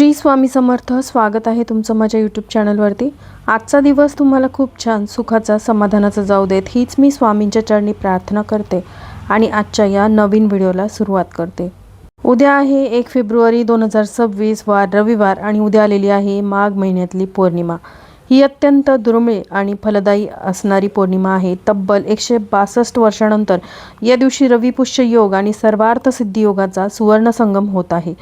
श्री स्वामी समर्थ स्वागत आहे तुमचं माझ्या यूट्यूब चॅनलवरती आजचा दिवस तुम्हाला खूप छान सुखाचा समाधानाचा जाऊ देत. हीच मी स्वामींच्या चरणी प्रार्थना करते आणि आजच्या या नवीन व्हिडिओला सुरुवात करते. उद्या आहे एक फेब्रुवारी दोन हजार सव्वीस वार रविवार आणि उद्या आलेली आहे माघ महिन्यातली पौर्णिमा. ही अत्यंत दुर्मिळ आणि फलदायी असणारी पौर्णिमा आहे. तब्बल एकशे बासष्ट वर्षानंतर या दिवशी रविपुष्य योग आणि सर्वार्थ सिद्धी योगाचा सुवर्ण संगम होत आहे.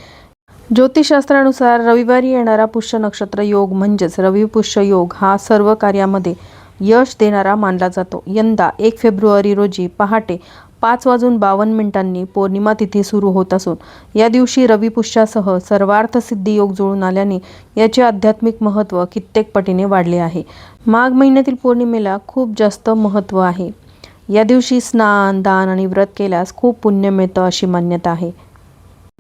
ज्योतिषशास्त्रानुसार रविवारी येणारा पुष्य नक्षत्र योग म्हणजेच रवी पुष्य योग हा सर्व कार्यामध्ये यश देणारा मानला जातो. यंदा एक फेब्रुवारी रोजी पहाटे पाच वाजून बावन्न मिनिटांनी पौर्णिमा तिथी सुरू होत असून या दिवशी रवी पुष्यासह योग जुळून आल्याने याचे आध्यात्मिक महत्त्व कित्येक पटीने वाढले आहे. माघ महिन्यातील पौर्णिमेला खूप जास्त महत्त्व आहे. या दिवशी स्नान दान आणि व्रत केल्यास खूप पुण्य मिळतं अशी मान्यता आहे.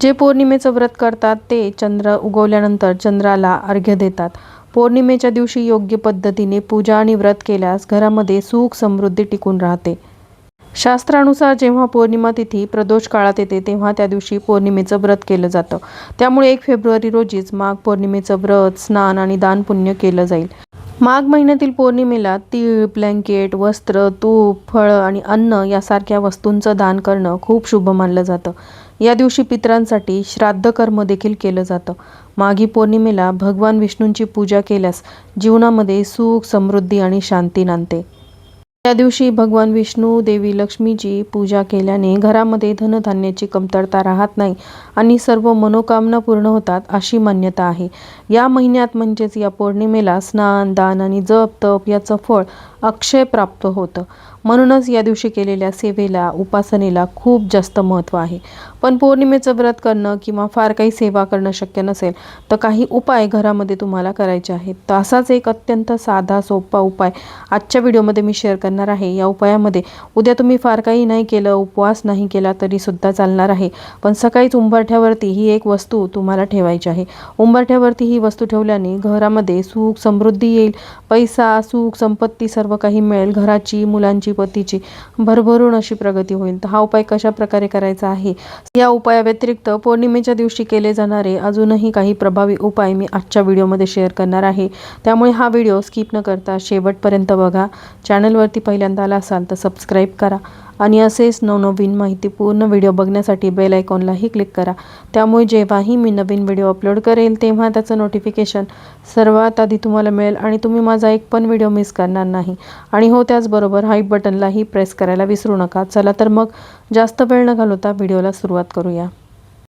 जे पौर्णिमेचं व्रत करतात ते चंद्र उगवल्यानंतर चंद्राला अर्घ्य देतात. पौर्णिमेच्या दिवशी योग्य पद्धतीने पूजा आणि व्रत केल्यास घरामध्ये सुख समृद्धी टिकून राहते. शास्त्रानुसार जेव्हा पौर्णिमा तिथी प्रदोष काळात येते तेव्हा त्या दिवशी पौर्णिमेचं व्रत केलं जातं. त्यामुळे एक फेब्रुवारी रोजीच माघ पौर्णिमेचं व्रत स्नान आणि दानपुण्य केलं जाईल. माघ महिन्यातील पौर्णिमेला तीळ ब्लँकेट वस्त्र तूप फळं आणि अन्न यासारख्या वस्तूंचं दान करणं खूप शुभ मानलं जातं. या दिवशी पितरांसाठी श्राद्ध कर्म देखील केलं जातं. माघी पौर्णिमेला भगवान विष्णूंची पूजा केल्यास जीवनामध्ये सुख समृद्धी आणि शांती नांदते. या दिवशी भगवान विष्णू देवी लक्ष्मीची पूजा केल्याने घरामध्ये धनधान्याची कमतरता राहत नाही आणि सर्व मनोकामना पूर्ण होतात अशी मान्यता आहे. या महिन्यात म्हणजेच या पौर्णिमेला स्नान दान आणि जप तप याचं फळ अक्षय प्राप्त होतं. म्हणूनच या दिवशी केलेल्या सेवेला उपासनेला खूप जास्त महत्त्व आहे. पण पौर्णिमेचं व्रत करणं किंवा फार काही सेवा करणं शक्य नसेल तर काही उपाय घरामध्ये तुम्हाला करायचे आहेत. तर असाच एक अत्यंत साधा सोपा उपाय आजच्या व्हिडिओमध्ये मी शेअर करणार आहे. या उपायामध्ये उद्या तुम्ही फार काही नाही केलं उपवास नाही केला तरीसुद्धा चालणार आहे. पण सकाळीच उंबरठ्यावरती ही एक वस्तू तुम्हाला ठेवायची आहे. उंबरठ्यावरती ही वस्तू ठेवल्याने घरामध्ये सुख समृद्धी येईल. पैसा सुख संपत्ती सर्व काही मिळेल. घराची मुलांची पतीची भरभरून अशी प्रगती होईल. तर हा उपाय कशा प्रकारे करायचा आहे? या उपायाव्यतिरिक्त पौर्णिमेच्या दिवशी केले जाणारे अजूनही काही प्रभावी उपाय मी आजच्या व्हिडिओमध्ये शेअर करणार आहे. त्यामुळे हा व्हिडिओ स्किप न करता शेवटपर्यंत बघा. चॅनलवरती पहिल्यांदा आला असाल तर सबस्क्राईब करा. आणि असेच नवनवीन माहितीपूर्ण व्हिडिओ बघण्यासाठी बेल आयकॉनलाही क्लिक करा. त्यामुळे जेव्हाही मी नवीन व्हिडिओ अपलोड करेल तेव्हा त्याचं नोटिफिकेशन सर्वात आधी तुम्हाला मिळेल आणि तुम्ही माझा एक पण व्हिडिओ मिस करणार नाही. आणि हो त्याचबरोबर हाईप बटनलाही प्रेस करायला विसरू नका. चला तर मग जास्त वेळ न घालवता व्हिडिओला सुरुवात करूया.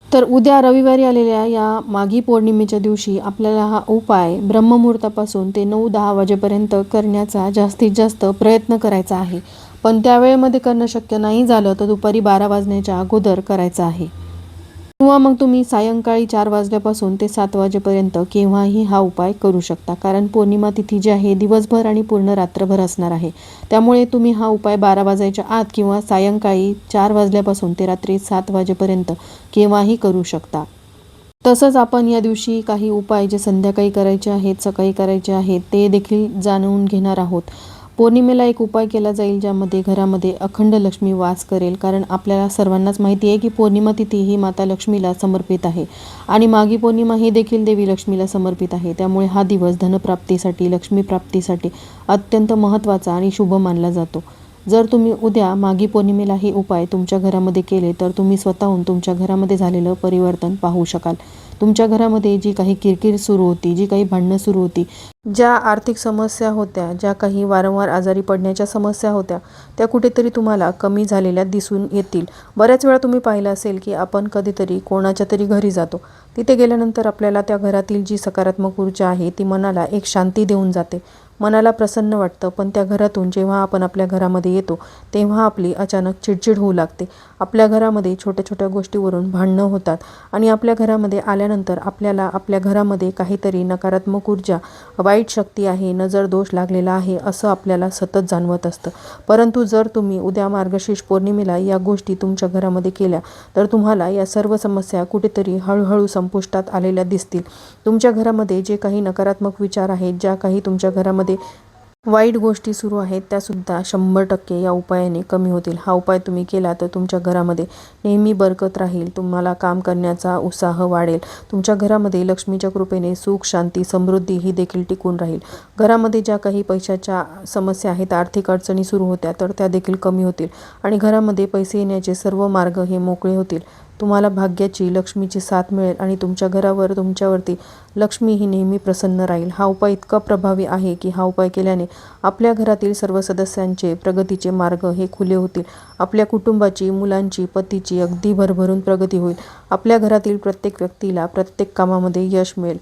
तर उद्या रविवारी आलेल्या या माघी पौर्णिमेच्या दिवशी आपल्याला हा उपाय ब्रह्ममुहूर्तापासून ते नऊ दहा वाजेपर्यंत करण्याचा जास्तीत जास्त प्रयत्न करायचा आहे. पण त्या वेळेमध्ये करणं शक्य नाही झालं तर दुपारी बारा वाजण्याच्या अगोदर करायचं आहे. किंवा मग तुम्ही सायंकाळी चार वाजल्यापासून ते सात वाजेपर्यंत केव्हाही हा उपाय करू शकता. कारण पौर्णिमा तिथी जी आहे दिवसभर आणि पूर्ण रात्रभर असणार आहे. त्यामुळे तुम्ही हा उपाय बारा वाजायच्या आत किंवा सायंकाळी चार वाजल्यापासून ते रात्री सात वाजेपर्यंत केव्हाही करू शकता. तसंच आपण या दिवशी काही उपाय जे संध्याकाळी करायचे आहेत सकाळी करायचे आहेत ते देखील जाणून घेणार आहोत. पौर्णिमेला एक उपाय केला जाईल ज्यामध्ये घरामध्ये अखंड लक्ष्मी वास करेल. कारण आपल्याला सर्वांनाच माहिती आहे की पौर्णिमा तिथी ही माता लक्ष्मीला समर्पित आहे. आणि मागी पौर्णिमा ही देखील देवी लक्ष्मीला समर्पित आहे. त्यामुळे हा दिवस धनप्राप्तीसाठी लक्ष्मीप्राप्तीसाठी अत्यंत महत्त्वाचा आणि शुभ मानला जातो. जर तुम्ही उद्या मागी पौर्णिमेला हे उपाय तुमच्या घरामध्ये केले तर तुम्ही स्वतःहून तुमच्या घरामध्ये झालेलं परिवर्तन पाहू शकाल. तुमच्या घरामध्ये जी काही किरकिर सुरू होती जी काही भांडणं सुरू होती ज्या आर्थिक समस्या होत्या ज्या काही वारंवार आजारी पडण्याच्या समस्या होत्या त्या कुठेतरी तुम्हाला कमी झालेल्या दिसून येतील. बऱ्याच वेळा तुम्ही पाहिलं असेल की आपण कधीतरी कोणाच्या तरी घरी जातो. तिथे गेल्यानंतर आपल्याला त्या घरातील जी सकारात्मक ऊर्जा आहे ती मनाला एक शांती देऊन जाते. मनाला प्रसन्न वाटतं पण त्या घरातून जेव्हा आपण आपल्या घरामध्ये येतो तेव्हा आपली अचानक चिडचिड होऊ लागते. आपल्या घरामध्ये छोट्या छोट्या गोष्टीवरून भांडणं होतात आणि आपल्या घरामध्ये आल्यानंतर आपल्याला आपल्या घरामध्ये काहीतरी नकारात्मक ऊर्जा वाईट शक्ती आहे नजर दोष लागलेला आहे असं आपल्याला सतत जाणवत असतं. परंतु जर तुम्ही उद्या मार्गशीर्ष पौर्णिमेला या गोष्टी तुमच्या घरामध्ये केल्या तर तुम्हाला या सर्व समस्या कुठेतरी हळूहळू संपुष्टात आलेल्या दिसतील. तुमच्या घरामध्ये जे काही नकारात्मक विचार आहेत ज्या काही तुमच्या घरामध्ये वाईट गोष्टी सुरू आहेत त्यासुद्धा शंभर टक्के या उपायाने कमी होतील. हा उपाय तुम्ही केला तर तुमच्या घरामध्ये नेहमी बरकत राहील. तुम्हाला काम करण्याचा उत्साह वाढेल. तुमच्या घरामध्ये लक्ष्मीच्या कृपेने सुख शांती समृद्धी ही देखील टिकून राहील. घरामध्ये ज्या काही पैशाच्या समस्या आहेत आर्थिक अडचणी सुरू होत्या तर त्या देखील कमी होतील. आणि घरामध्ये पैसे येण्याचे सर्व मार्ग हे मोकळे होतील. तुम्हाला भाग्याची लक्ष्मीची साथ मिळेल आणि तुमच्या घरावर तुमच्यावरती लक्ष्मी ही नेहमी प्रसन्न राहील. हा उपाय इतका प्रभावी आहे की हा उपाय केल्याने आपल्या घरातील सर्व सदस्यांचे प्रगतीचे मार्ग हे खुले होतील. आपल्या कुटुंबाची मुलांची पतीची अगदी भरभरून प्रगती होईल. आपल्या घरातील प्रत्येक व्यक्तीला प्रत्येक कामामध्ये यश मिळेल.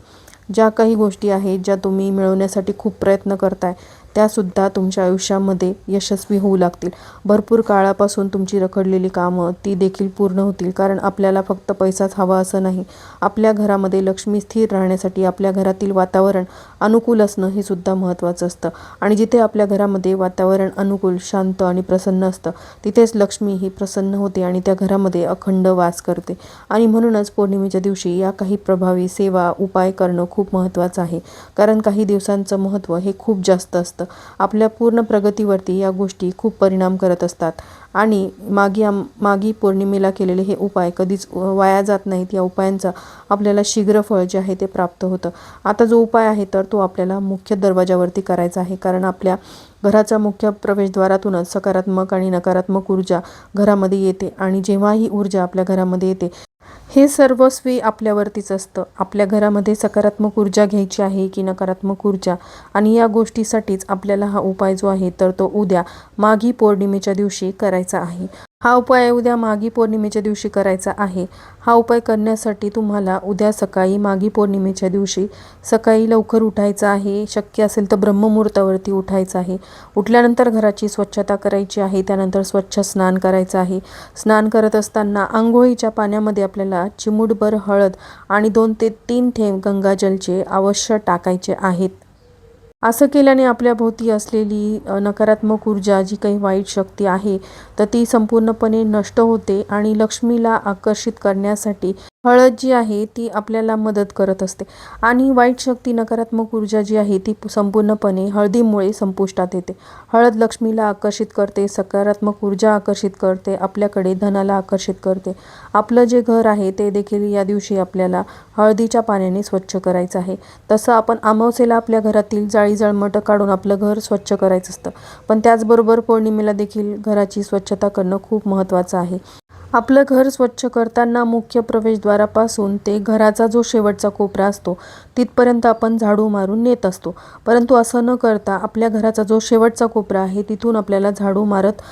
ज्या काही गोष्टी आहेत ज्या तुम्ही मिळवण्यासाठी खूप प्रयत्न करताय त्यासुद्धा तुमच्या आयुष्यामध्ये यशस्वी होऊ लागतील. भरपूर काळापासून तुमची रखडलेली कामं ती देखील पूर्ण होतील कारण आपल्याला फक्त पैसाच हवा असं नाही. आपल्या घरामध्ये लक्ष्मी स्थिर राहण्यासाठी आपल्या घरातील वातावरण अनुकूल असणं हे सुद्धा महत्त्वाचं असतं. आणि जिथे आपल्या घरामध्ये वातावरण अनुकूल शांत आणि प्रसन्न असतं तिथेच लक्ष्मी ही प्रसन्न होते आणि त्या घरामध्ये अखंड वास करते. आणि म्हणूनच पौर्णिमेच्या दिवशी या काही प्रभावी सेवा उपाय करणं खूप महत्त्वाचं आहे. कारण काही दिवसांचं महत्त्व हे खूप जास्त असतं. आपल्या पूर्ण प्रगतीवरती या गोष्टी खूप परिणाम करत असतात. आणि मागी आम मागी पौर्णिमेला केलेले हे उपाय कधीच वाया जात नाहीत. या उपायांचा आपल्याला शीघ्र फळ जे आहे ते प्राप्त होतं. आता जो उपाय आहे तर तो आपल्याला मुख्य दरवाजावरती करायचा आहे. कारण आपल्या घराच्या मुख्य प्रवेशद्वारातूनच सकारात्मक आणि नकारात्मक ऊर्जा घरामध्ये येते. आणि जेव्हा ही ऊर्जा आपल्या घरामध्ये येते हे सर्वस्वी आपल्यावरतीच असतं. आपल्या घरामध्ये सकारात्मक ऊर्जा घ्यायची आहे की नकारात्मक ऊर्जा? आणि या गोष्टीसाठीच आपल्याला हा उपाय जो आहे तर तो उद्या माघी पौर्णिमेच्या दिवशी करायचा आहे. हा उपाय उद्या माघी पौर्णिमेच्या दिवशी करायचा आहे. हा उपाय करण्यासाठी तुम्हाला उद्या सकाळी माघी पौर्णिमेच्या दिवशी सकाळी लवकर उठायचं आहे. शक्य असेल तर ब्रह्ममुहूर्तावरती उठायचं आहे. उठल्यानंतर घराची स्वच्छता करायची आहे. त्यानंतर स्वच्छ स्नान करायचं आहे. स्नान करत असताना आंघोळीच्या पाण्यामध्ये आपल्याला चिमूटभर हळद आणि दोन ते तीन थेंब गंगाजलचे अवश्य टाकायचे आहेत. असं केल्याने आपल्या भोवती असलेली नकारात्मक ऊर्जा जी काही वाईट शक्ती आहे तर ती संपूर्णपणे नष्ट होते आणि लक्ष्मीला आकर्षित करण्यासाठी हळद जी आहे ती आपल्याला मदत करत असते. आणि वाईट शक्ती नकारात्मक ऊर्जा जी आहे ती संपूर्णपणे हळदीमुळे संपुष्टात येते. हळद लक्ष्मीला आकर्षित करते सकारात्मक ऊर्जा आकर्षित करते आपल्याकडे धनाला आकर्षित करते. आपलं जे घर आहे ते देखील या दिवशी आपल्याला हळदीच्या पाण्याने स्वच्छ करायचं आहे. तसं आपण अमावस्येला आपल्या घरातील जाळी जळमटं काढून आपलं घर स्वच्छ करायचं असतं. पण त्याचबरोबर पौर्णिमेला देखील घराची स्वच्छता करणं खूप महत्त्वाचं आहे. आपलं घर स्वच्छ करताना मुख्य प्रवेशद्वारापासून ते घराचा जो शेवटचा कोपरा असतो तिथपर्यंत आपण झाडू मारून नेत असतो. परंतु असं न करता आपल्या घराचा जो शेवटचा कोपरा आहे तिथून आपल्याला झाडू मारत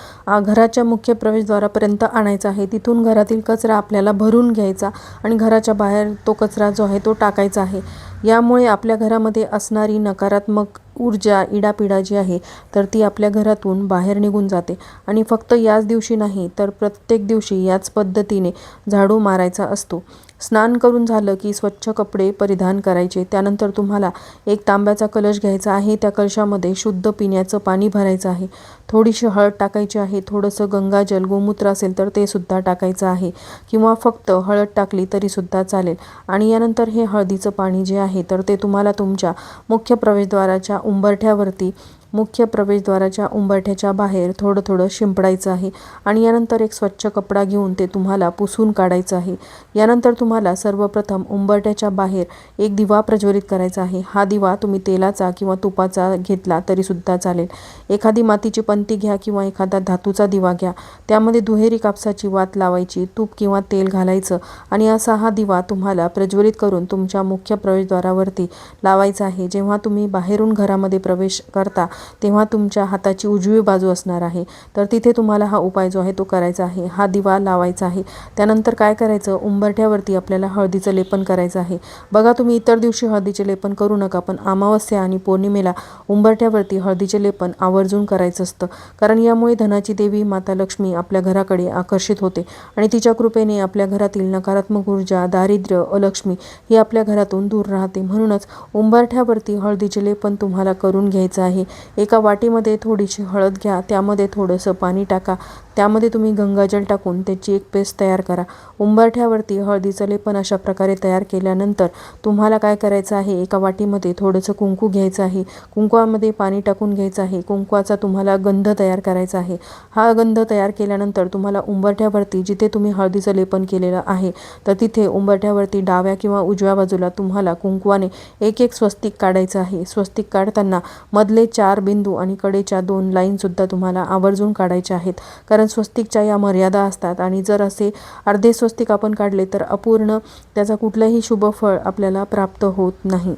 घराच्या मुख्य प्रवेशद्वारापर्यंत आणायचा आहे. तिथून घरातील कचरा आपल्याला भरून घ्यायचा आणि घराच्या बाहेर तो कचरा जो आहे तो टाकायचा आहे. यामुळे आपल्या घरामध्ये असणारी नकारात्मक ऊर्जा इडापिडा जी आहे तर ती आपल्या घरातून बाहेर निघून जाते. आणि फक्त याच दिवशी नाही तर प्रत्येक दिवशी याच पद्धतीने झाडू मारायचा असतो. स्नान करून झालं की स्वच्छ कपडे परिधान करायचे. त्यानंतर तुम्हाला एक तांब्याचा कलश घ्यायचा आहे. त्या कलशामध्ये शुद्ध पिण्याचं पाणी भरायचं आहे. थोडीशी हळद टाकायची आहे. थोडंसं गंगाजल गोमूत्र असेल तर ते सुद्धा टाकायचं आहे. किंवा फक्त हळद टाकली तरीसुद्धा चालेल. आणि यानंतर हे हळदीचं पाणी जे आहे तर ते तुम्हाला तुमच्या मुख्य प्रवेशद्वाराच्या उंबरठ्यावरती मुख्य प्रवेशद्वाराच्या उंबरठ्याच्या बाहेर थोडं थोडं शिंपडायचं आहे आणि यानंतर एक स्वच्छ कपडा घेऊन ते तुम्हाला पुसून काढायचं आहे. यानंतर तुम्हाला सर्वप्रथम उंबरठ्याच्या बाहेर एक दिवा प्रज्वलित करायचा आहे. हा दिवा तुम्ही तेलाचा किंवा तुपाचा घेतला तरीसुद्धा चालेल. एखादी मातीची पंती घ्या किंवा एखादा धातूचा दिवा घ्या. त्यामध्ये दुहेरी कापसाची वात लावायची तूप किंवा तेल घालायचं आणि असा हा दिवा तुम्हाला प्रज्वलित करून तुमच्या मुख्य प्रवेशद्वारावरती लावायचा आहे. जेव्हा तुम्ही बाहेरून घरामध्ये प्रवेश करता तेव्हा तुमच्या हाताची उजवी बाजू असणार आहे. तर तिथे तुम्हाला हा उपाय जो आहे तो करायचा आहे. हा दिवा लावायचा आहे. त्यानंतर काय करायचं? उंबरठ्यावरती आपल्याला हळदीचं लेपन करायचं आहे. बघा तुम्ही इतर दिवशी हळदीचे लेपन करू नका पण अमावस्या आणि पौर्णिमेला उंबरठ्यावरती हळदीचे लेपन आवर्जून करायचं असतं. कारण यामुळे धनाची देवी माता लक्ष्मी आपल्या घराकडे आकर्षित होते आणि तिच्या कृपेने आपल्या घरातील नकारात्मक ऊर्जा दारिद्र्य अलक्ष्मी ही आपल्या घरातून दूर राहते. म्हणूनच उंबरठ्यावरती हळदीचे लेपन तुम्हाला करून घ्यायचं आहे. एका वाटीमध्ये थोडीशी हळद घ्या त्यामध्ये थोडंसं पाणी टाका. त्यामध्ये तुम्ही गंगाजल टाकून त्याची एक पेस्ट तयार करा. उंबरठ्यावरती हळदीचं लेपन अशा प्रकारे तयार केल्यानंतर तुम्हाला काय करायचं आहे? एका वाटीमध्ये थोडंसं कुंकू घ्यायचं आहे. कुंकवामध्ये पाणी टाकून घ्यायचं आहे. कुंकवाचा तुम्हाला गंध तयार करायचा आहे. हा गंध तयार केल्यानंतर तुम्हाला उंबरठ्यावरती जिथे तुम्ही हळदीचं लेपन केलेलं आहे तर तिथे उंबरठ्यावरती डाव्या किंवा उजव्या बाजूला तुम्हाला कुंकवाने एक एक स्वस्तिक काढायचं आहे. स्वस्तिक काढताना मधले चार बिंदू आणि कडेच्या दोन लाईनसुद्धा तुम्हाला आवर्जून काढायच्या आहेत. कारण स्वस्तिकच्या या मर्यादा असतात. आणि जर असे अर्धे स्वस्तिक आपण काढले तर अपूर्ण त्याचा कुठलंही शुभफळ आपल्याला प्राप्त होत नाही.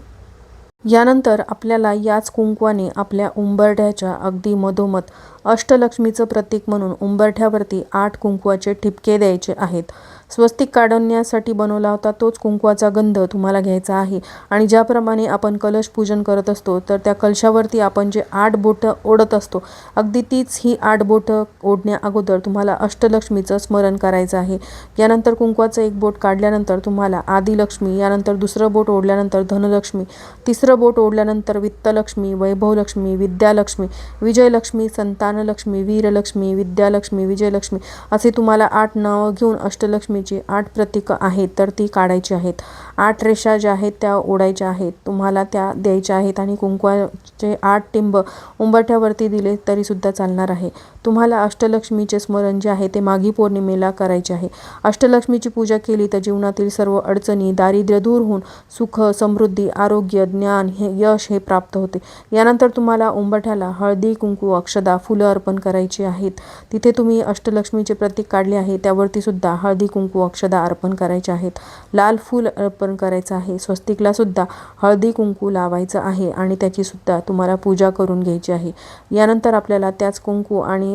यानंतर आपल्याला याच कुंकवाने आपल्या उंबरठ्याच्या अगदी मधोमध अष्टलक्ष्मीचं प्रतीक म्हणून उंबरठ्यावरती आठ कुंकवाचे ठिपके द्यायचे आहेत. स्वस्तिक काढण्यासाठी बनवला होता तोच कुंकवाचा गंध तुम्हाला घ्यायचा आहे. आणि ज्याप्रमाणे आपण कलश पूजन करत असतो तर त्या कलशावरती आपण जे आठ बोटं ओढत असतो अगदी तीच ही आठ बोटं ओढण्या अगोदर तुम्हाला अष्टलक्ष्मीचं स्मरण करायचं आहे. यानंतर कुंकवाचं एक बोट काढल्यानंतर तुम्हाला आदिलक्ष्मी यानंतर दुसरं बोट ओढल्यानंतर धनलक्ष्मी तिसरं बोट ओढल्यानंतर वित्तलक्ष्मी वैभवलक्ष्मी विद्यालक्ष्मी विजयलक्ष्मी संतानलक्ष्मी वीरलक्ष्मी विद्यालक्ष्मी विजयलक्ष्मी असे तुम्हाला आठ नावं घेऊन अष्टलक्ष्मी अष्टलक्ष्मीची आठ प्रतीकं आहेत तर ती काढायची आहेत. आठ रेषा ज्या आहेत त्या ओढायच्या आहेत. तुम्हाला त्या द्यायच्या आहेत आणि कुंकवाचे आठ टिंब उंबरठ्यावरती दिले तरीसुद्धा चालणार आहे. तुम्हाला अष्टलक्ष्मीचे स्मरण जे आहे ते माघी पौर्णिमेला करायचे आहे. अष्टलक्ष्मीची पूजा केली तर जीवनातील सर्व अडचणी दारिद्र्य दूर होऊन सुख समृद्धी आरोग्य ज्ञान हे यश हे प्राप्त होते. यानंतर तुम्हाला उंबठ्याला हळदी कुंकू अक्षदा फुलं अर्पण करायची आहेत. तिथे तुम्ही अष्टलक्ष्मीचे प्रतीक काढले आहे त्यावरती सुद्धा हळदी कुंकू अक्षदा अर्पण करायचे आहेत. लाल फूल अर्पण करायचं आहे स्वस्तिकला सुद्धा हळदी कुंकू लावायचं आहे आणि त्याची सुद्धा तुम्हाला पूजा करून घ्यायची आहे. यानंतर आपल्याला त्याच कुंकू आणि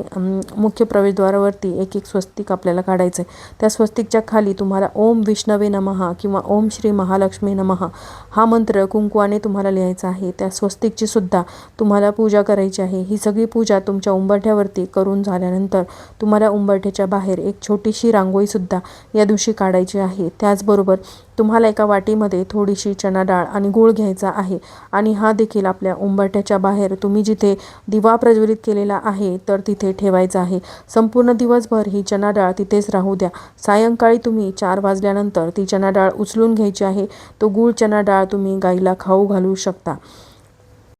मुख्य प्रवेशद्वारावरती एक एक स्वस्तिक आपल्याला काढायचं आहे त्या स्वस्तिकच्या खाली तुम्हाला ओम विष्णवे नमहा किंवा ओम श्री महालक्ष्मी नमहा हा मंत्र कुंकुवाने तुम्हाला लिहायचा आहे. त्या स्वस्तिकची सुद्धा तुम्हाला पूजा करायची आहे. ही सगळी पूजा तुमच्या उंबरठ्यावरती करून झाल्यानंतर तुम्हाला उंबरठ्याच्या बाहेर एक छोटीशी रांगोळीसुद्धा या दिवशी काढायची आहे. त्याचबरोबर तुम्हाला एका वाटीमध्ये थोडीशी चणा डाळ आणि गूळ घ्यायचा आहे. आणि हा देखील आपल्या उंबरठ्याच्या बाहेर तुम्ही जिथे दिवा प्रज्वलित केलेला आहे तर तिथे ठेवायचा आहे. संपूर्ण दिवसभर ही चणा डाळ तिथेच राहू द्या. सायंकाळी तुम्ही चार वाजल्यानंतर ती चणा डाळ उचलून घ्यायची आहे. तो गूळ चणा डाळ तुम्ही गाईला खाऊ घालू शकता.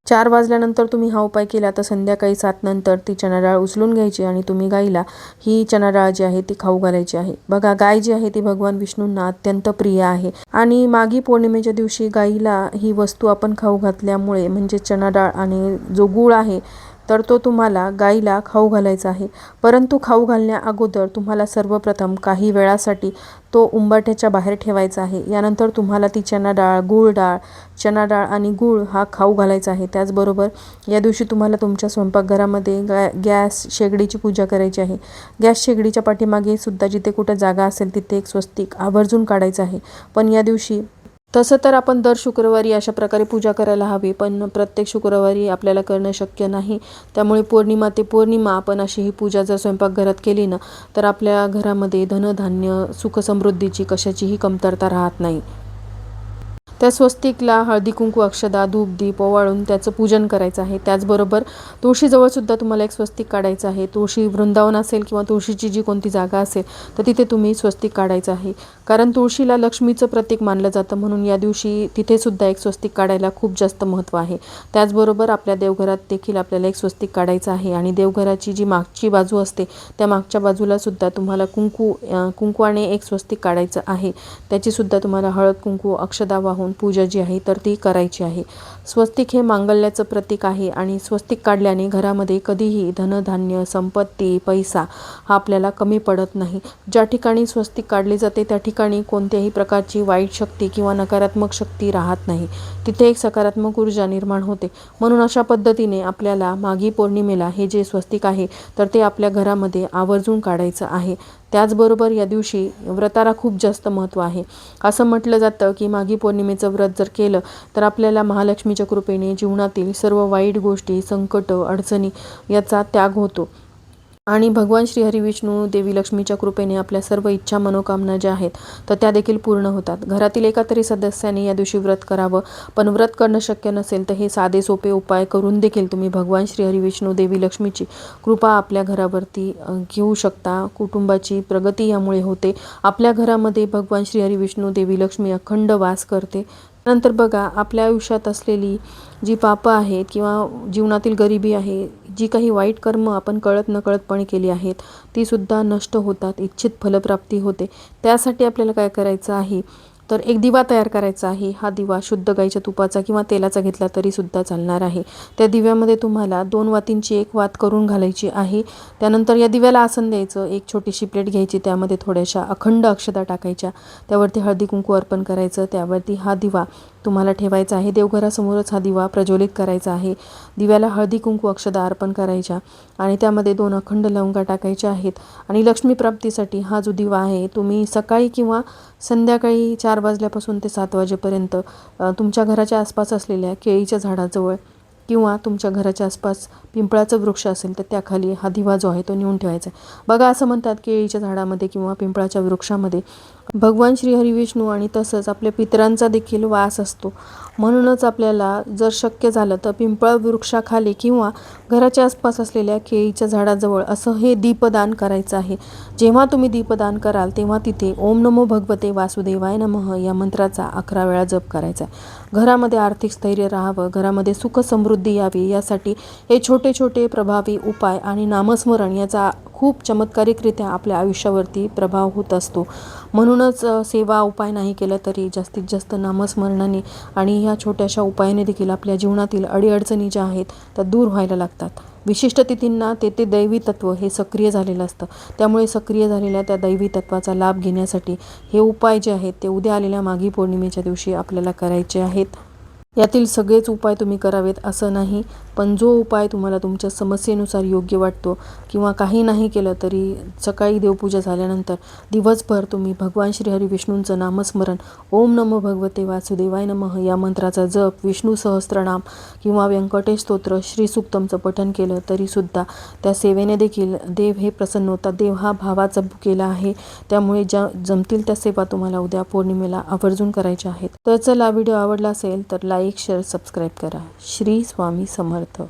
चार वाजल्यानंतर तुम्ही हा उपाय केला तर संध्याकाळी सात नंतर ती चणा डाळ उचलून घ्यायची आणि तुम्ही गाईला ही चणा डाळ जी आहे ती खाऊ घालायची आहे. बघा गाय जी आहे ती भगवान विष्णूंना अत्यंत प्रिय आहे. आणि मागी पौर्णिमेच्या दिवशी गाईला ही वस्तू आपण खाऊ घातल्यामुळे म्हणजे चणा डाळ आणि जो गूळ आहे तर तो तुम्हाला गाईला खाऊ घालायचा आहे. परंतु खाऊ घालण्या अगोदर तुम्हाला सर्वप्रथम काही वेळासाठी तो उंबाठ्याच्या बाहेर ठेवायचा आहे. यानंतर तुम्हाला ती चना डाळ गूळ डाळ चना डाळ आणि गूळ हा खाऊ घालायचा आहे. त्याचबरोबर या दिवशी तुम्हाला तुमच्या स्वयंपाकघरामध्ये गॅ गॅस शेगडीची पूजा करायची आहे. गॅस शेगडीच्या पाठीमागे सुद्धा जिथे कुठं जागा असेल तिथे एक स्वस्तिक आवर्जून काढायचं आहे. पण या दिवशी तसं तर आपण दर शुक्रवारी अशा प्रकारे पूजा करायला हवी पण प्रत्येक शुक्रवारी आपल्याला करणं शक्य नाही. त्यामुळे पौर्णिमा ते पौर्णिमा आपण अशी ही पूजा जर स्वयंपाकघरात केली ना तर आपल्या घरामध्ये धनधान्य सुखसमृद्धीची कशाचीही कमतरता राहत नाही. त्या स्वस्तिकला हळदी कुंकू अक्षदा धूप दीप ओवाळून त्याचं पूजन करायचं आहे. त्याचबरोबर तुळशीजवळसुद्धा तुम्हाला एक स्वस्तिक काढायचं आहे. तुळशी वृंदावन असेल किंवा तुळशीची जी कोणती जागा असेल तर तिथे तुम्ही स्वस्तिक काढायचं आहे. कारण तुळशीला लक्ष्मीचं प्रतीक मानलं जातं म्हणून या दिवशी तिथेसुद्धा एक स्वस्तिक काढायला खूप जास्त महत्त्व आहे. त्याचबरोबर आपल्या देवघरात देखील आपल्याला एक स्वस्तिक काढायचं आहे आणि देवघराची जी मागची बाजू असते त्या मागच्या बाजूला सुद्धा तुम्हाला कुंकू कुंकू कुंकवाने एक स्वस्तिक काढायचं आहे. त्याचीसुद्धा तुम्हाला हळद कुंकू अक्षदा वाहून पूजा जी आहे तर ती करायची आहे. स्वस्तिक हे मांगल्याचं प्रतीक आहे आणि स्वस्तिक काढल्याने घरामध्ये कधीही धनधान्य संपत्ती पैसा हा आपल्याला कमी पडत नाही. ज्या ठिकाणी स्वस्तिक काढले जाते त्या ठिकाणी कोणत्याही प्रकारची वाईट शक्ती किंवा नकारात्मक शक्ती राहत नाही. तिथे एक सकारात्मक ऊर्जा निर्माण होते. म्हणून अशा पद्धतीने आपल्याला मागी पौर्णिमेला हे जे स्वस्तिक आहे तर ते आपल्या घरामध्ये आवर्जून काढायचं आहे. त्याचबरोबर या दिवशी व्रताला खूप जास्त महत्त्व आहे. असं म्हटलं जातं की मागी पौर्णिमेचं व्रत जर केलं तर आपल्याला महालक्ष्मीच्या कृपेने जीवनातील सर्व वाईट गोष्टी संकट अडचणी याचा त्याग होतो. आणि भगवान श्री हरी विष्णू देवी लक्ष्मीच्या कृपेने आपल्या सर्व इच्छा मनोकामना ज्या आहेत तर त्या देखील पूर्ण होतात. घरातील एका तरी सदस्याने या दिवशी व्रत करावं पण व्रत करणं शक्य नसेल तर हे साधे सोपे उपाय करून देखील तुम्ही भगवान श्री हरी विष्णू देवी लक्ष्मीची कृपा आपल्या घरावरती घेऊ शकता. कुटुंबाची प्रगती यामुळे होते. आपल्या घरामध्ये भगवान श्री हरी विष्णू देवी लक्ष्मी अखंड वास करते. नंतर बघा आपल्या आयुष्यात असलेली जी पापं आहेत किंवा जीवनातील गरिबी आहे जी काही वाईट कर्म आपण कळत नकळतपणे केली आहेत ती सुद्धा नष्ट होतात इच्छित फलप्राप्ती होते. त्यासाठी आपल्याला काय करायचं आहे? तर एक दिवा तयार करायचा आहे. हा दिवा शुद्ध गाईच्या तुपाचा किंवा तेलाचा घेतला तरी सुद्धा चालणार आहे. त्या दिव्यामध्ये तुम्हाला दोन वातींची एक वात करून घालायची आहे. त्यानंतर या दिव्याला आसन द्यायचं. एक छोटीशी प्लेट घ्यायची. त्यामध्ये थोड्याशा अखंड अक्षता टाकायच्या. त्यावरती हळदी कुंकू अर्पण करायचं. त्यावरती हा दिवा तुम्हाला ठेवायचा आहे. देवघरासमोरच हा दिवा प्रज्वलित करायचा आहे. दिव्याला हळदी कुंकू अक्षदा अर्पण करायच्या आणि त्यामध्ये दोन अखंड लवंगा टाकायच्या आहेत आणि लक्ष्मी प्राप्तीसाठी हा जो दिवा आहे तुम्ही सकाळी किंवा संध्याकाळी चार वाजल्यापासून ते सात वाजेपर्यंत तुमच्या घराच्या आसपास असलेल्या केळीच्या झाडाजवळ किंवा तुमच्या घराच्या आसपास पिंपळाचं वृक्ष असेल तर त्याखाली हा दिवा जो आहे तो नेऊन ठेवायचा आहे. बघा असं म्हणतात केळीच्या झाडामध्ये किंवा पिंपळाच्या वृक्षामध्ये भगवान श्रीहरी विष्णू आणि तसंच आपल्या पितरांचा देखील वास असतो. म्हणूनच आपल्याला जर शक्य झालं तर पिंपळ वृक्षाखाली किंवा घराच्या आसपास असलेल्या केळीच्या झाडाजवळ असं हे दीपदान करायचं आहे. जेव्हा तुम्ही दीपदान कराल तेव्हा तिथे ओम नमो भगवते वासुदेवाय नमः या मंत्राचा अकरा वेळा जप करायचा आहे. घरामध्ये आर्थिक स्थैर्य राहावं घरामध्ये सुख समृद्धी यावी यासाठी हे छोटे छोटे प्रभावी उपाय आणि नामस्मरण याचा खूप चमत्कारिकरित्या आपल्या आयुष्यावरती प्रभाव होत असतो. म्हणूनच सेवा उपाय नाही केलं तरी जास्तीत जास्त नामस्मरणाने आणि ह्या छोट्याशा उपायाने देखील आपल्या जीवनातील अडीअडचणी ज्या आहेत त्या दूर व्हायला लागतात. विशिष्ट तिथींना तेथे दैवी तत्व हे सक्रिय झालेलं असतं. त्यामुळे सक्रिय झालेल्या त्या दैवी तत्वाचा लाभ घेण्यासाठी हे उपाय जे आहेत ते उद्या आलेल्या माघी पौर्णिमेच्या दिवशी आपल्याला करायचे आहेत. यातील सगळेच उपाय तुम्ही करावेत असं नाही पण जो उपाय तुम्हाला तुमच्या समस्येनुसार योग्य वाटतो किंवा काही नाही केलं तरी सकाळी देवपूजा झाल्यानंतर दिवसभर तुम्ही भगवान श्रीहरी विष्णूंचं नामस्मरण ओम नमो भगवते वासुदेवाय नमः या मंत्राचा जप विष्णू सहस्त्रनाम किंवा व्यंकटेश स्तोत्र श्रीसुक्तमचं पठन केलं तरीसुद्धा त्या सेवेने देखील देव हे प्रसन्न होता देव हा भावाचा भुकेला आहे त्यामुळे ज्या जमतील त्या सेवा तुम्हाला उद्या पौर्णिमेला आवर्जून करायच्या आहेत. तर चला व्हिडिओ आवडला असेल तर लाईक शेअर सबस्क्राईब करा. श्री स्वामी समर्थ.